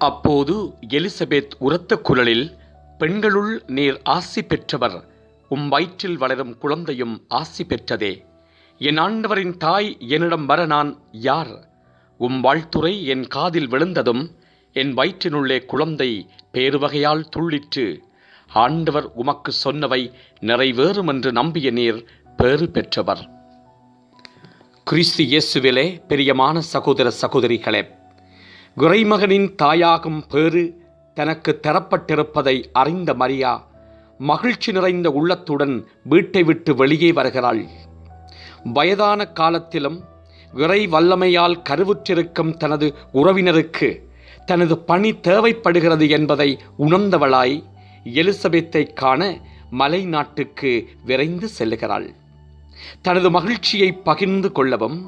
அப்போது எலிசபெத் உரத்த குரலில் பெண்களுள் நீர் ஆசி பெற்றவர் உம் வயிற்றில் வளரும் குழந்தையும் ஆசி பெற்றதே. என் ஆண்டவரின் தாய் என்னிடம் வர நான் யார்? உம் வாழ்த்துரை என் காதில் விழுந்ததும் என் வயிற்றினுள்ளே குழந்தை பேருவகையால் துள்ளிற்று. ஆண்டவர் உமக்கு சொன்னவை நிறைவேறும் என்று நம்பிய நீர் பேறு பெற்றவர். கிறிஸ்து இயேசுவிலே பிரியமான சகோதர சகோதரிகளே குறைமகனின் தாயாகும் பேறு தனக்கு தரப்பட்டிருப்பதை அறிந்த மரியா மகிழ்ச்சி நிறைந்த உள்ளத்துடன் வீட்டை விட்டு வெளியே வருகிறாள். வயதான காலத்திலும் இறை வல்லமையால் கருவுற்றிருக்கும் தனது உறவினருக்கு தனது பணி தேவைப்படுகிறது என்பதை உணர்ந்தவளாய் எலிசபெத்தை காண மலை நாட்டுக்கு விரைந்து செல்லுகிறாள் தனது மகிழ்ச்சியை பகிர்ந்து கொள்ளவும்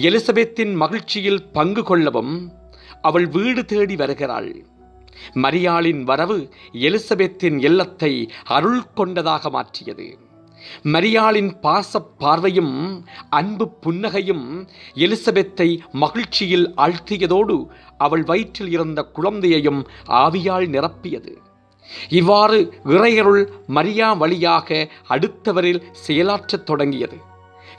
எலிசபெத்தின் மகிழ்ச்சியில் பங்கு கொள்ளவும் அவள் வீடு தேடி வருகிறாள். மரியாளின் வரவு எலிசபெத்தின் இல்லத்தை அருள் கொண்டதாக மாற்றியது. மரியாளின் பாசப் பார்வையும் அன்பு புன்னகையும் எலிசபெத்தை மகிழ்ச்சியில் ஆழ்த்தியதோடு அவள் வயிற்றில் இருந்த குழந்தையையும் ஆவியால் நிரப்பியது. இவ்வாறு இறையருள் மரியா வழியாக அடுத்தவரில் செயலாற்றத் தொடங்கியது.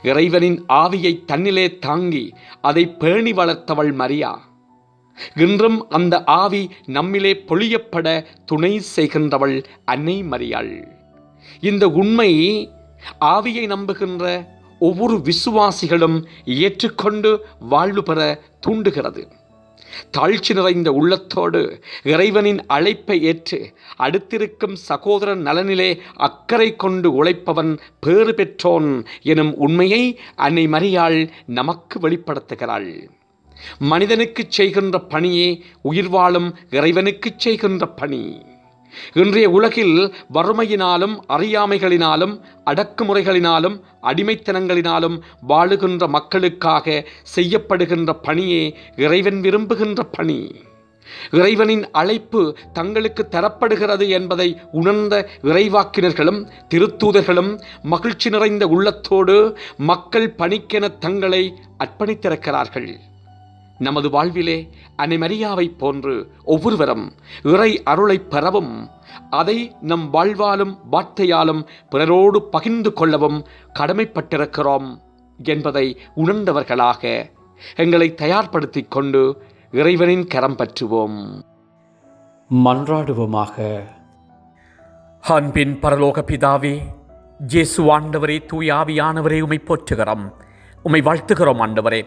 இறைவனின் ஆவியை தன்னிலே தாங்கி அதை பேணி வளர்த்தவள் மரியா. இன்றும் அந்த ஆவி நம்மிலே பொழியப்பட துணை செய்கின்றவள் அன்னை மரியாள். இந்த உண்மை ஆவியை நம்புகின்ற ஒவ்வொரு விசுவாசிகளும் ஏற்றுக்கொண்டு வாழ்வு பெற தூண்டுகிறது. தாழ்ச்சி நிறைந்த உள்ளத்தோடு இறைவனின் அழைப்பை ஏற்று அடுத்திருக்கும் சகோதரன் நலனிலே அக்கறை கொண்டு உழைப்பவன் பேறு பெற்றோன் எனும் உண்மையை அன்னை மரியாள் நமக்கு வெளிப்படுத்துகிறாள். மனிதனுக்குச் செய்கின்ற பணியே உயிர் வாழும் இறைவனுக்குச் செய்கின்ற பணி. இன்றைய உலகில் வறுமையினாலும் அறியாமைகளினாலும் அடக்குமுறைகளினாலும் அடிமைத்தனங்களினாலும் வாழுகின்ற மக்களுக்காக செய்யப்படுகின்ற பணியே இறைவன் விரும்புகின்ற பணி. இறைவனின் அழைப்பு தங்களுக்கு தரப்படுகிறது என்பதை உணர்ந்த இறைவாக்கினர்களும் திருத்தூதர்களும் மகிழ்ச்சி நிறைந்த உள்ளத்தோடு மக்கள் பணிக்கென தங்களை அர்ப்பணித்திருக்கிறார்கள். நமது வாழ்விலே அன்னை மரியாவைப் போன்று ஒவ்வொருவரும் இறை அருளை பெறவும் அதை நம் வாழ்வாலும் வார்த்தையாலும் பிறரோடு பகிர்ந்து கொள்ளவும் கடமைப்பட்டிருக்கிறோம் என்பதை உணர்ந்தவர்களாக எங்களை தயார்படுத்திக் கொண்டு இறைவனின் கரம் பற்றுவோம். மன்றாடுவோமாக. அன்பின் பரலோக பிதாவே ஜேசு ஆண்டவரே தூயாவியானவரே உமை போற்றுகிறோம். உமை வாழ்த்துகிறோம் ஆண்டவரே.